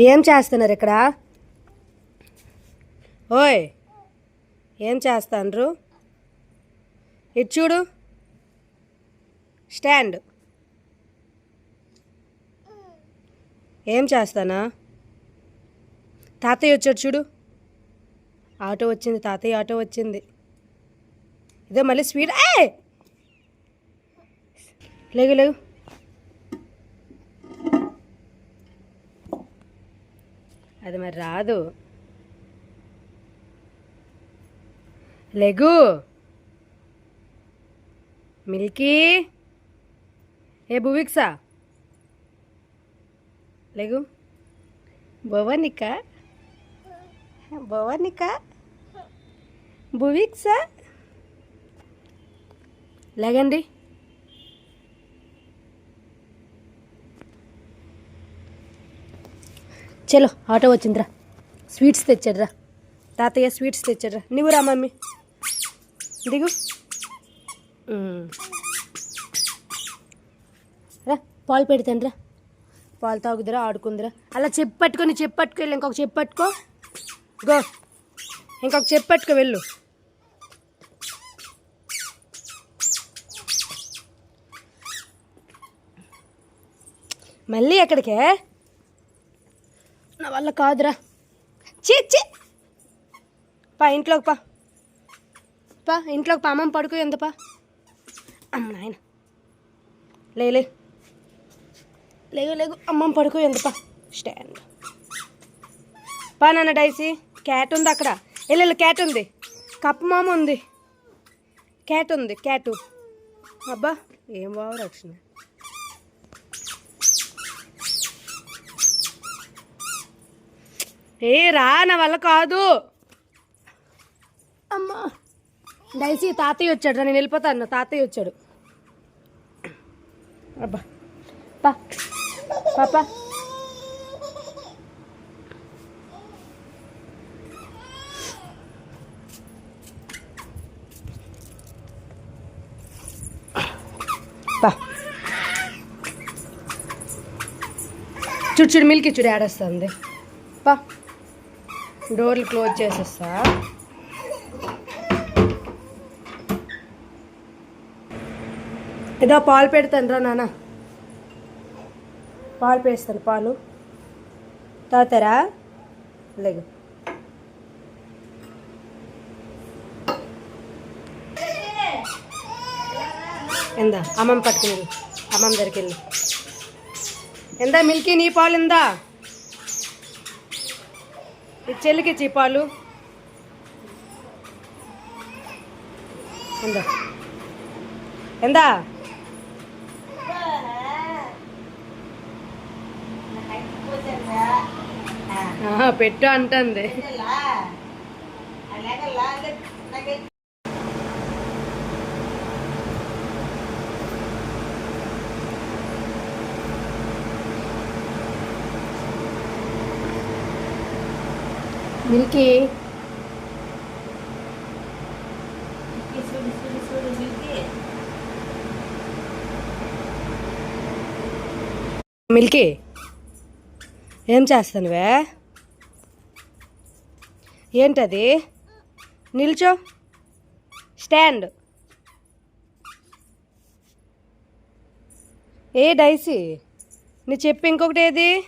ఏం చేస్తున్నారు ఇక్కడ? ఓయ్ ఏం చేస్తాండ్రు? ఇటు చూడు. స్టాండ్. ఏం చేస్తానా? తాతయ్య వచ్చాడు చూడు. ఆటో వచ్చింది తాతయ్య ఆటో వచ్చింది. ఇదో మళ్ళీ స్వీట్ ఏ లేగు. కాదు. లెగు. మిల్కీ. ఏ భువిక్సా? లెగు. భవనిక? భవనిక? భువిక్సా? లేగండి. చలో ఆటో వచ్చిందిరా. స్వీట్స్ తెచ్చాడురా. తాతయ్య స్వీట్స్ తెచ్చాడురా. నువ్వు రా మమ్మీ. దిగు. రా పాలు పెడతాను రా పాలు తాగుదురా ఆడుకుందిరా. అలా చెప్పు పట్టుకొని చెప్పు పట్టుకో వెళ్ళు ఇంకొక చెప్పు పట్టుకో గో. ఇంకొక చెప్పు పట్టుకో వెళ్ళు. మళ్ళీ ఎక్కడికే? నా వల్ల కాదురా. చీ చీ పా ఇంట్లోకి పా. పా ఇంట్లోకి పా. అమ్మమ్మ పడుకో ఎంత పా? అమ్మ నాయన లేలే లేవు లేగు లేగు. అమ్మమ్మ పడుకో ఎంత పా? స్టాండ్. పా నాన్న డైసీ. క్యాట్ ఉంది అక్కడ. వెళ్ళు క్యాట్ ఉంది. కప్ప మామ ఉంది. క్యాట్ ఉంది క్యాటు. అబ్బా ఏం బాగా రక్షణ ఏ రా నా వల్ల కాదు. అమ్మా డైసీ తాతయ్య వచ్చాడు నేను వెళ్ళిపోతాను తాతయ్య వచ్చాడు. అబ్బా. పా. పాప. చూడు చూడు మిల్క్ చూడు ఆడొస్తుంది పా. డోర్లు క్లోజ్ చేసేస్తా. ఏదో పాలు పెడతాను రా నాన్న. పాలు పేస్తాను పాలు. తాతారా లేదు ఎందా? అమ్మమ్మ పట్టుకుని అమ్మమ్మ దగ్గరికి వెళ్ళి. ఎందా మిల్కీ నీ పాలు ఎందా? చెల్లికి ఇచ్చి పాలు ఎందా? ఎందా పెట్టు అంటుంది. మిల్కీ. మిల్కీ. ఏం చేస్తానువే ఏంటది? నిల్చో. స్టాండ్. ఏ డైసీ? నీ చెప్పి ఇంకొకటి ఏది